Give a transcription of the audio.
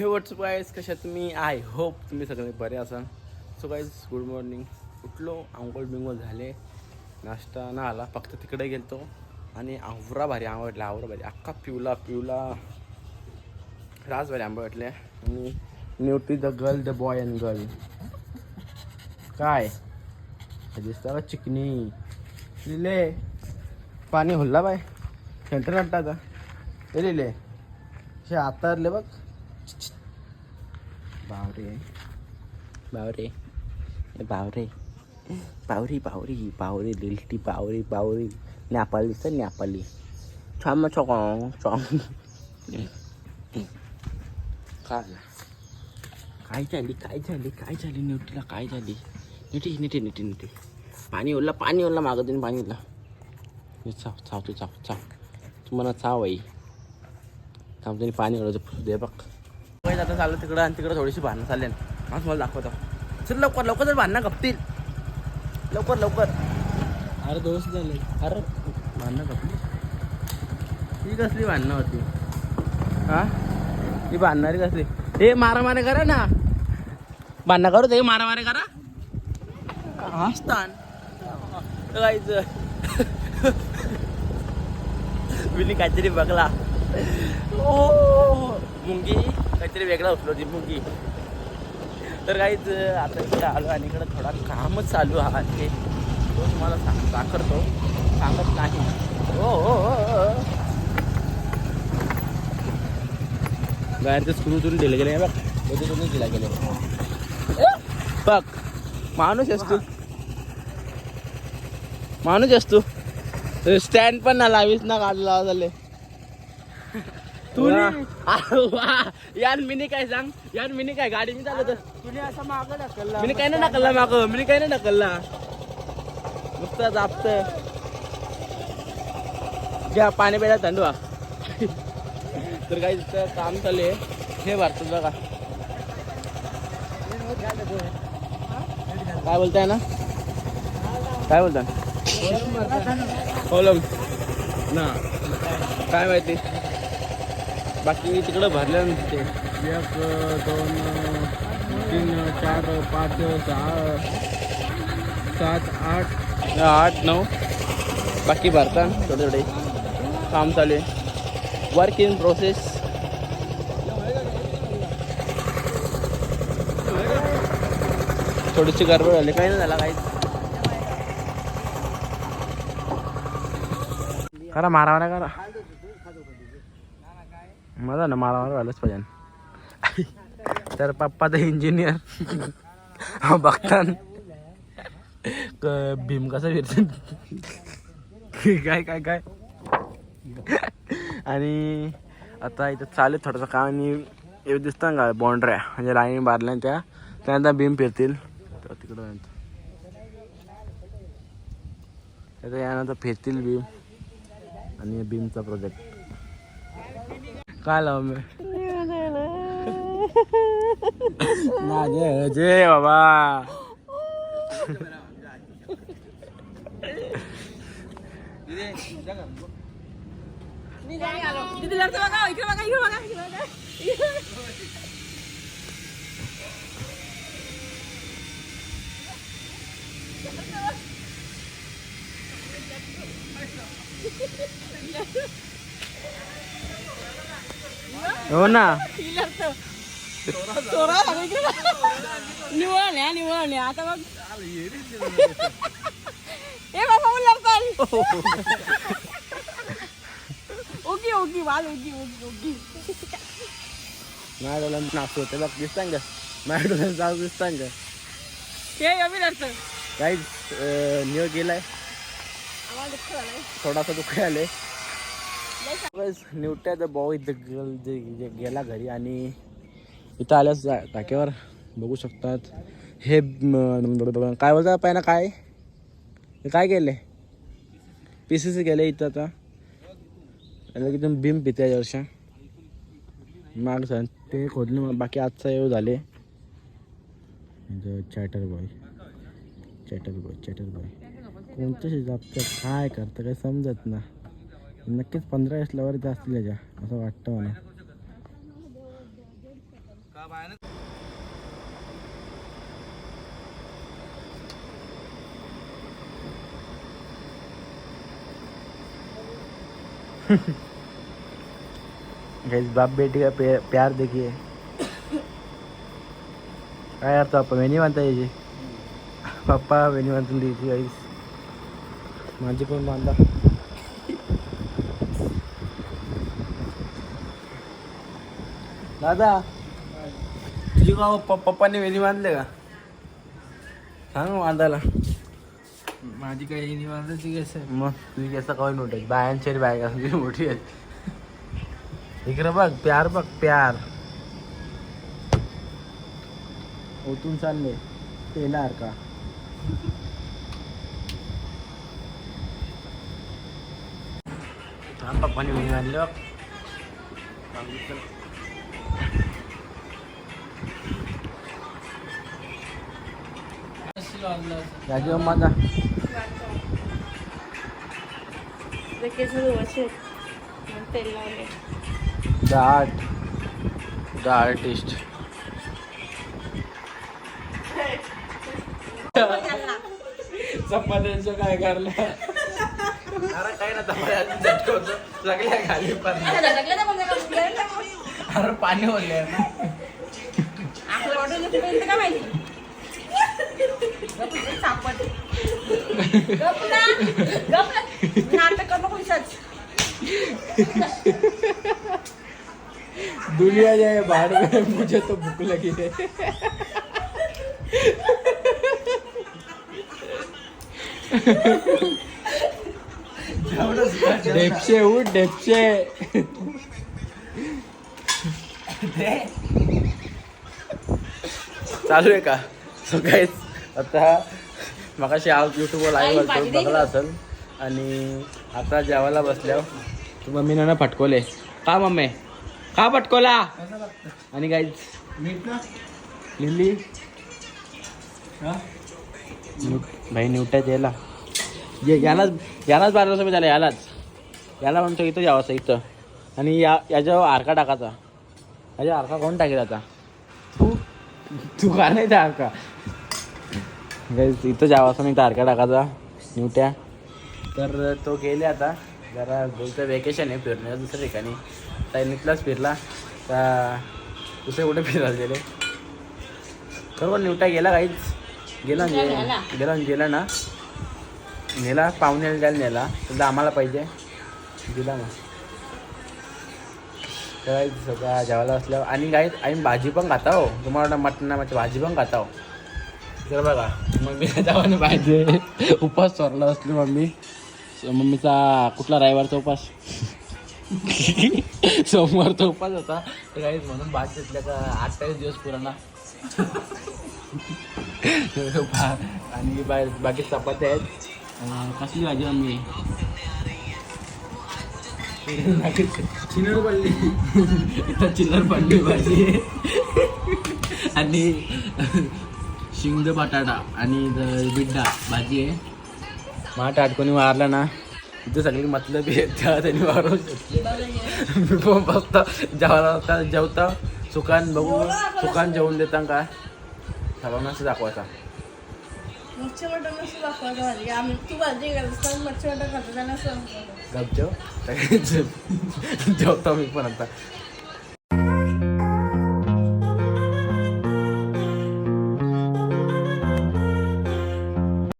हे what's guys कशा तुम्ही? आय होप तुम्ही सगळे बरे असाल. सो गाईज गुड मॉर्निंग उठलो आंघोळ बिंगोळ झाले. नाश्ता ना आला फक्त तिकडे गेलतो. आणि आवरा भारी आंबटला आवरा भारी. अख्खा पिवला पिवला. रास भारी आंबा वाटले. आणि न्यूटी the girl the boy and girl काय? हे दिसतं का चिकनी? लिले. पाणी हुल्ला बाय सेंटर वाटतं आता. ते लिहिले हे आतारले बघ. बावरे बावरे ए बावरे बावरी बावरी बावरी लिलटी बावरी बावरी नेपाली तर नेपाली छाम छॉंग छॉंग काय काय झाली काय झाली काय झाली न्यूटीला काय झाली नीटी नीटी नीटी नीटी पाणी ओरला पाणी ओरला मागं देऊन पाणी ओरला हे चाव चाव तू चाव चाव तू मला चाव आई थांब त्यांनी पाणी ओढायचं दे बघ काही आता चाललं तिकडं आणि तिकडं थोडीशी भांडणं चालले आज मला दाखवतो. चल लवकर लवकर जर भांडणं गपतील. लवकर लवकर. अरे दोस्त झाले. अरे भांडणं गपली ही कसली भांडणं होती? हा? ही भांडणारी कसली? हे मारामारी करा ना. भांडणं करू दे मारामारी करा. हसतान काहीतरी बघला. ओ मुंगी. काहीतरी वेगळा उठलो ती मुंगी तर काहीच आता इकडे आलो आणि इकडं थोडा कामच चालू आहे ते तो तुम्हाला सांग दाखवतो सांगत नाही. हो हो हो, सुरू बाहेरचे स्क्रू तुला दिले गेले बघ. कधी तुम्ही दिला गेले. बघ. माणूस असतो माणूस असतो स्टँड पण ना लावीस ना काढला झाले तू यार मिनी काय सांग? यार मिनी काय गाडी मी चालवत. तुने असं मागं ढकलला. मी काय नाही ढकलला माग? मी काय नाही ढकलला? नुसतं जापत. घ्या पाणी प्यायला व्हा. तर काही काम चालू आहे. हे भरतात बघा. काय बोलताय ना? काय बोलताय? ना. काय माहिती? बाकी तिकडं भरलं ते. एक दोन तीन चार पाच सहा सात आठ. आठ नऊ. बाकी भरता थोडे थोडे. काम चालू आहे. वर्क इन प्रोसेस थोडीशी गडबड झाली. काही नाही झाला काही करा मारामारा करा. मजा ना मारामारा व्हायलाच पाहिजे. तर पप्पा तर इंजिनियर बघता भीम कसं फिरतो काय काय काय? आणि आता इथं चालेल थोडंसं काम आणि हे दिसतं का बाउंड्र्या म्हणजे लाईन बारल्या त्या त्यानंतर भीम फिरतील. तर तिकडं यानंतर फिरतील भीम आणि भीमचा प्रोजेक्ट काय लाव मी माझे जे बाबा हो ना. निवळण्या आता बाबा ओके ओके वाल ओके ओके ओके माझ्या डोळ्यात नाचतो होते. बघ दिसतान का माझ्या डोळ्यात जाऊ दिसतान का हे अभिनर्थ काहीच निळ गेलाय. थोडासा दुःख न्यूट्या तर बॉय इथं गेल जे जे गेला घरी आणि इथं आल्यास जा- टाक्यावर बघू शकतात. हे काय बोलता पहिला काय? काय केले? पी सी सी गेले इथं आता. आणि की तुम्ही बीम पिते वर्षा. माग सण ते खोदले मग बाकी आजचा येऊ झाले. Chatter boy chatter boy chatter boy कोणतं जापतं काय करतं? काय समजत ना. नक्कीच पंधरा एसलावर असतील याच्या असं वाटतं मला. गैस बाप बेटी का प्यार देखिए. काय यार तो आपण वेणी बांधता यायची पप्पा वेणी बांधून द्यायची गाईस माझी पण बांधा? दादा. तुझी का प- पप्पाने वेणी बांधले का? सांग बांधायला. माझी काही निवांताची कसं आहे मग तुझी कसं काय नोट आहे? बायांची बायका तुझी मोठी आहे इकडे बघ प्यार बघ प्यार. ओतून चालले. येणार का? थांब पप्पाने मी आणले बघ. राजीव माझा द आर्ट द आर्टिस्ट चपात्यांचं काय करलं अरे काय ना सगळ्या खाली पण अरे पाणी ओरले आपलं वाटून काय माहिती गप रे, सापड. गप ना, गप ना. नाटक करू नको इथंच. दुनिया जाए बाहर में मुझे तो भूख लगी है डेपशे उठ डेपशे चालू आहे का? सो काहीच आता मगाशी आज युट्यूबवर लाईव्ह भाजी बघला असेल. आणि आता जेवायला बसल्यावर तू मम्मीनं ना फटकोले. का मम्मी. का फटकोला. आणि काहीच लिहिली भाई निवट्यात यायला ये यालाच यालाच बारा रुपये झाला यालाच. याला म्हणतो इथं यावं इथं. आणि या याच्यावर आरका टाकायचा. याच्या आरका कोण टाकेल आता? तू? तू का नाही त्या आरका Guys, इथं जावं असं नाही तर आरका टाकायचा निवट्या. तर तो गेले आता. जरा बोलतं वेकेशन आहे फिरण्याचं दुसऱ्या ठिकाणी. सैनिकलाच फिरला. तर दुसरे कुठे फिरायला गेले? बरोबर निवटा गेला काहीच. गेला गेला, गेला. गेला ना गेला ना. नेला पाहुण्याला द्यायला नेला. तर आम्हाला पाहिजे. दिला मग तर काही सगळं जेवायला असल्यावर आणि काही आम्ही भाजी पण खाता हो. तुम्हाला मटणाची भाजी पण खाता हो. तर बघा. मम्मी जेवण पाहिजे उपास चोरला असली मम्मी. मम्मीचा कुठला रविवारचा उपास? सोमवारचा उपास होता. तर काही म्हणून भात घेतल्या का अठ्ठावीस दिवस पुराणा. आणि बा बाकी चपात्या आहेत. कसली भाजी मम्मी? चिनर पडली इथं चिल्लर पडली भाजी. आहे. आणि शिंग बटाटा आणि द- बिड्डा भाजी आहे. माठ आटकोणी मारला ना. इथं सगळी मतलब तेव्हा त्यांनी मारून घेतली. मी पण बसता जेवायला बसता जेवता. सुकान बघू. सुकान जेवून देता का? सर्वांना असं दाखवायचा. मच्छी मटण असं दाखवायचं भाजी आम्ही तू भाजी घालतो मच्छी मटण खातो त्यांना असं गपचो सगळे जेवतो मी पण आता.